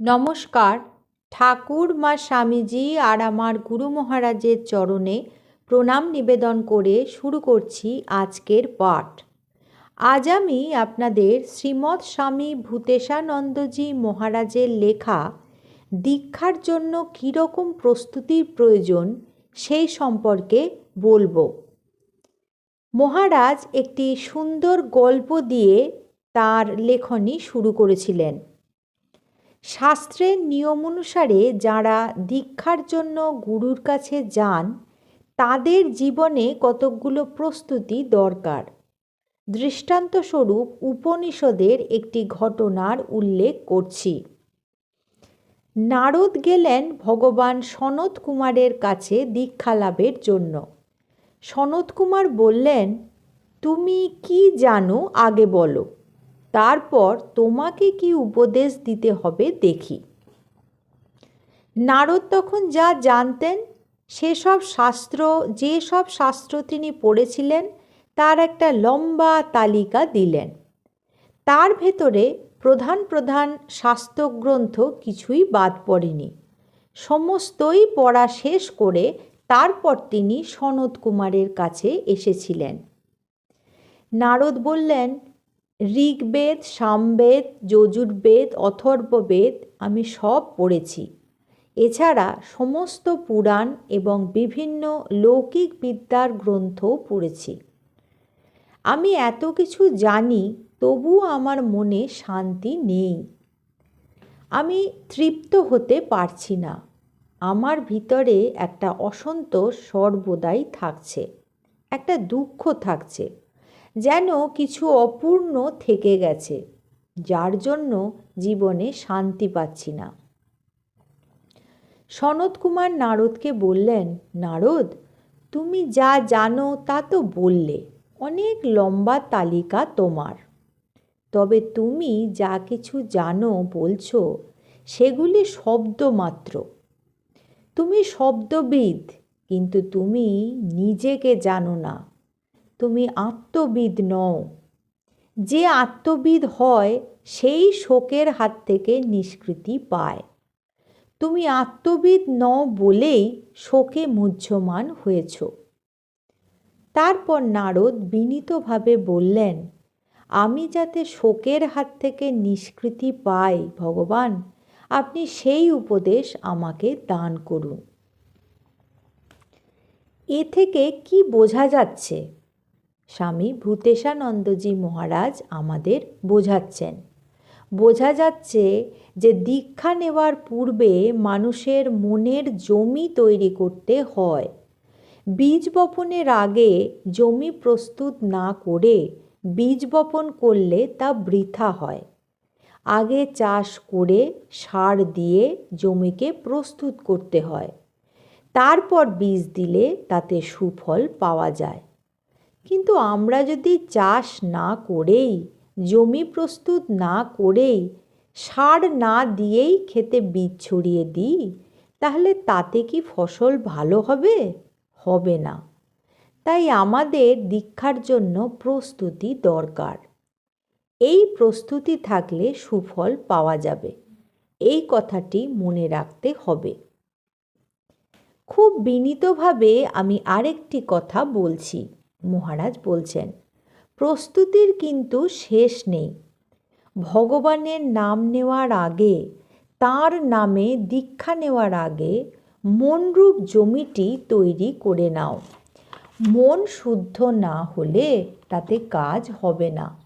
নমস্কার। ঠাকুর মা স্বামীজি আর আমার গুরু মহারাজের চরণে প্রণাম নিবেদন করে শুরু করছি আজকের পাঠ। আজ আমি আপনাদের শ্রীমৎ স্বামী ভূতেশানন্দজি মহারাজের লেখা দীক্ষার জন্য কীরকম প্রস্তুতির প্রয়োজন সেই সম্পর্কে বলব। মহারাজ একটি সুন্দর গল্প দিয়ে তার লেখনী শুরু করেছিলেন। শাস্ত্রের নিয়ম অনুসারে যারা দীক্ষার জন্য গুরুর কাছে যান, তাদের জীবনে কতকগুলো প্রস্তুতি দরকার। দৃষ্টান্তস্বরূপ উপনিষদের একটি ঘটনার উল্লেখ করছি। নারদ গেলেন ভগবান সনত কুমারের কাছে দীক্ষা লাভের জন্য। সনত কুমার বললেন, তুমি কি জানো? আগে বলো। তারপর তোমাকে কি উপদেশ দিতে হবে দেখি। নারদ তখন যা জানতেন, সেসব শাস্ত্র যে সব শাস্ত্র তিনি পড়েছিলেন, তার একটা লম্বা তালিকা দিলেন। তার ভেতরে প্রধান প্রধান শাস্ত্রগ্রন্থ কিছুই বাদ পড়েনি। সমস্তই পড়া শেষ করে তারপর তিনি সনত কুমারের কাছে এসেছিলেন। নারদ বললেন ঋগ্বেদ, সামবেদ, যজুর্বেদ, অথর্ববেদ আমি সব পড়েছি। এছাড়া সমস্ত পুরাণ এবং বিভিন্ন লৌকিক বিদ্যার গ্রন্থও পড়েছি। আমি এত কিছু জানি, তবুও আমার মনে শান্তি নেই। আমি তৃপ্ত হতে পারছি না। আমার ভিতরে একটা অসন্তোষ সর্বদাই থাকছে, একটা দুঃখ থাকছে। যেন কিছু অপূর্ণ থেকে গেছে, যার জন্য জীবনে শান্তি পাচ্ছি না। সনত কুমার নারদকে বললেন, নারদ, তুমি যা জানো তা তো বললে, অনেক লম্বা তালিকা তোমার। তবে তুমি যা কিছু জানো বলছো, সেগুলি শব্দ মাত্র। তুমি শব্দবিদ, কিন্তু তুমি নিজেকে জানো না। তুমি আত্মবিদ নও। যে আত্মবিদ হয়, সেই শোকের হাত থেকে নিষ্কৃতি পায়। তুমি আত্মবিদ ন বলেই শোকে মুহ্যমান হয়েছ। তারপর নারদ বিনীতভাবে বললেন, আমি যাতে শোকের হাত থেকে নিষ্কৃতি পাই, ভগবান, আপনি সেই উপদেশ আমাকে দান করুন। এ থেকে কি বোঝা যাচ্ছে? স্বামী ভূতেশানন্দজি মহারাজ আমাদের বোঝাচ্ছেন। বোঝা যাচ্ছে যে দীক্ষা নেওয়ার পূর্বে মানুষের মনের জমি তৈরি করতে হয়। বীজ বপনের আগে জমি প্রস্তুত না করে বীজ বপন করলে তা বৃথা হয়। আগে চাষ করে সার দিয়ে জমিকে প্রস্তুত করতে হয়। তারপর বীজ দিলে তাতে সুফল পাওয়া যায়। কিন্তু আমরা যদি চাষ না করেই, জমি প্রস্তুত না করেই, সার না দিয়েই খেতে বীজ ছড়িয়ে দিই, তাহলে তাতে কি ফসল ভালো হবে? হবে না। তাই আমাদের দীক্ষার জন্য প্রস্তুতি দরকার। এই প্রস্তুতি থাকলে সুফল পাওয়া যাবে। এই কথাটি মনে রাখতে হবে। খুব বিনীতভাবে আমি আরেকটি কথা বলছি। মহারাজ বলছেন, প্রস্তুতির কিন্তু শেষ নেই। ভগবানের নাম নেওয়ার আগে, তার নামে দীক্ষা নেওয়ার আগে মনরূপ জমিটি তৈরি করে নাও। মন শুদ্ধ না হলে তাতে কাজ হবে না।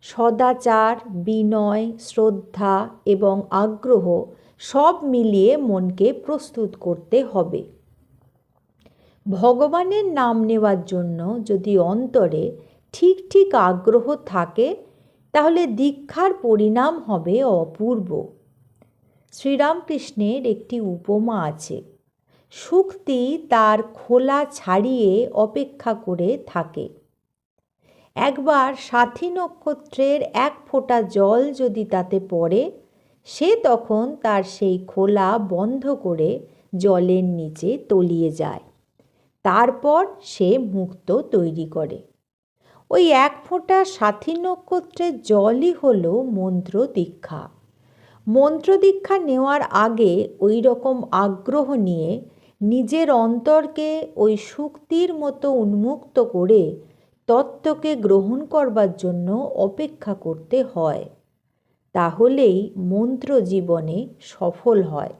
সদাচার, বিনয়, শ্রদ্ধা এবং আগ্রহ সব মিলিয়ে মনকে প্রস্তুত করতে হবে। ভগবানের নাম নেওয়ার জন্য যদি অন্তরে ঠিক ঠিক আগ্রহ থাকে, তাহলে দীক্ষার পরিণাম হবে অপূর্ব। শ্রীরামকৃষ্ণের একটি উপমা আছে শুক্তি তার খোলা ছাড়িয়ে অপেক্ষা করে থাকে। একবার সাথী নক্ষত্রের এক ফোঁটা জল যদি তাতে পড়ে, সে তখন তার সেই খোলা বন্ধ করে জলের নিচে তলিয়ে যায়। তারপর সে মুক্ত তৈরি করে। ওই এক ফোঁটা সাথী নক্ষত্রের জলই হল মন্ত্র দীক্ষা মন্ত্র দীক্ষা নেওয়ার আগে ওই রকম আগ্রহ নিয়ে নিজের অন্তরকে ওই শুক্তির মতো উন্মুক্ত করে তত্ত্বকে গ্রহণ করবার জন্য অপেক্ষা করতে হয়। তাহলেই মন্ত্র জীবনে সফল হয়।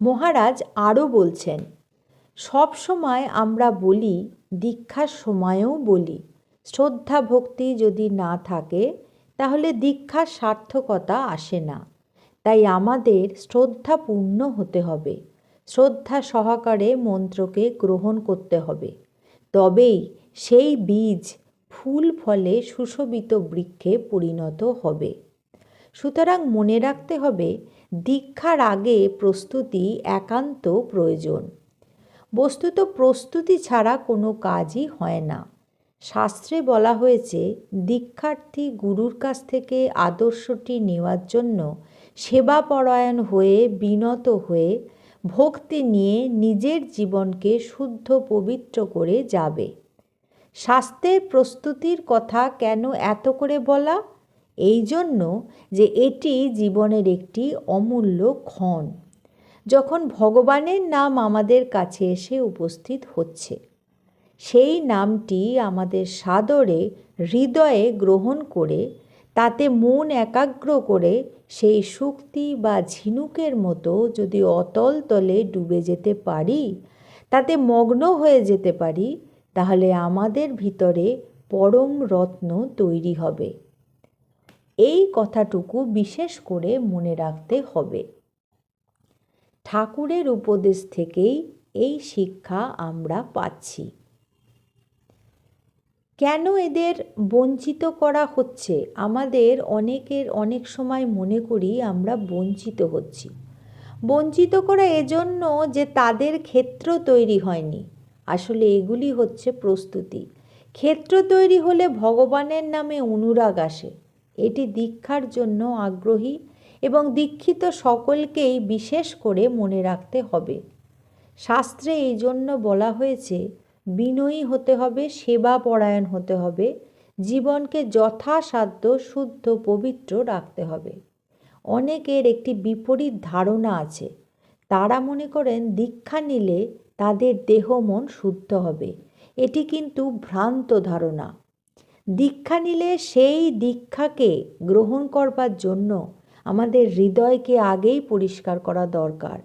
মহারাজ আরও বলছেন সব সময় আমরা বলি, দীক্ষার সময়েও বলি। শ্রদ্ধা ভক্তি যদি না থাকে, তাহলে দীক্ষার সার্থকতা আসে না। তাই আমাদের শ্রদ্ধাপূর্ণ হতে হবে। শ্রদ্ধা সহকারে মন্ত্রকে গ্রহণ করতে হবে। তবেই সেই বীজ ফুল ফলে সুশোভিত বৃক্ষে পরিণত হবে। সুতরাং মনে রাখতে হবে, দীক্ষার আগে প্রস্তুতি একান্ত প্রয়োজন। বস্তুত প্রস্তুতি ছাড়া কোনো কাজই হয় না। শাস্ত্রে বলা হয়েছে, দীক্ষার্থী গুরুর কাছ থেকে আদর্শটি নেওয়ার জন্য সেবাপরায়ণ হয়ে বিনত হয়ে ভক্তি নিয়ে নিজের জীবনকে শুদ্ধ পবিত্র করে যাবে। স্বাস্থ্যের প্রস্তুতির কথা কেন এত করে বলা? এই জন্য যে এটি জীবনের একটি অমূল্য ক্ষণ। যখন ভগবানের নাম আমাদের কাছে এসে উপস্থিত হচ্ছে, সেই নামটি আমাদের সাদরে হৃদয়ে গ্রহণ করে, তাতে মন একাগ্র করে সেই শক্তি বা ঝিনুকের মতো যদি অতল তলে ডুবে যেতে পারি, তাতে মগ্ন হয়ে যেতে পারি, তাহলে আমাদের ভিতরে পরম রত্ন তৈরি হবে। এই কথাটুকু বিশেষ করে মনে রাখতে হবে। ঠাকুরের উপদেশ থেকেই এই শিক্ষা আমরা পাচ্ছি। কেন এদের বঞ্চিত করা হচ্ছে? আমাদের অনেকের অনেক সময় মনে করি আমরা বঞ্চিত হচ্ছি। বঞ্চিত করা এজন্য যে তাদের ক্ষেত্র তৈরি হয়নি। আসলে এগুলি হচ্ছে প্রস্তুতি। ক্ষেত্র তৈরি হলে ভগবানের নামে অনুরাগ আসে। এটি দীক্ষার জন্য আগ্রহী এবং দীক্ষিত সকলকেই বিশেষ করে মনে রাখতে হবে। শাস্ত্রে এই জন্য বলা হয়েছে, বিনয়ী হতে হবে সেবা পরায়ণ হতে হবে, জীবনকে যথাসাধ্য, শুদ্ধ, পবিত্র রাখতে হবে। অনেকের একটি বিপরীত ধারণা আছে। তারা মনে করেন, দীক্ষা নিলে তাদের দেহ মন শুদ্ধ হবে। এটি কিন্তু ভ্রান্ত ধারণা। দীক্ষা নিলে সেই দীক্ষাকে গ্রহণ করবার জন্য আমাদের হৃদয়কে আগেই পরিষ্কার করা দরকার।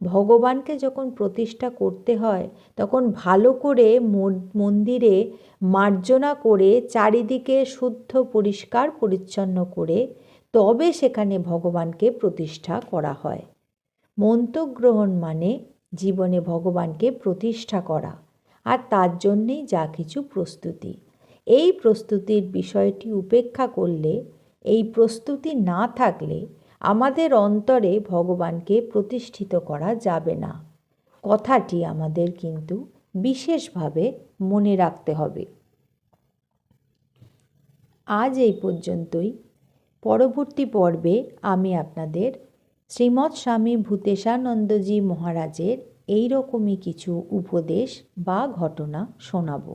ভগবানকে যখন প্রতিষ্ঠা করতে হয়, তখন ভালো করে মন্দিরে মার্জনা করে চারিদিকে শুদ্ধ, পরিষ্কার, পরিচ্ছন্ন করে তবে সেখানে ভগবানকে প্রতিষ্ঠা করা হয়। মন্ত্রগ্রহণ মানে জীবনে ভগবানকে প্রতিষ্ঠা করা, আর তার জন্যেই যা কিছু প্রস্তুতি। এই প্রস্তুতির বিষয়টি উপেক্ষা করলে এই প্রস্তুতি না থাকলে আমাদের অন্তরে ভগবানকে প্রতিষ্ঠিত করা যাবে না। কথাটি আমাদের কিন্তু বিশেষভাবে মনে রাখতে হবে। আজ এই পর্যন্তই। পরবর্তী পর্বে আমি আপনাদের শ্রীমৎ স্বামী ভূতেশানন্দজি মহারাজের এই রকমই কিছু উপদেশ বা ঘটনা শোনাব।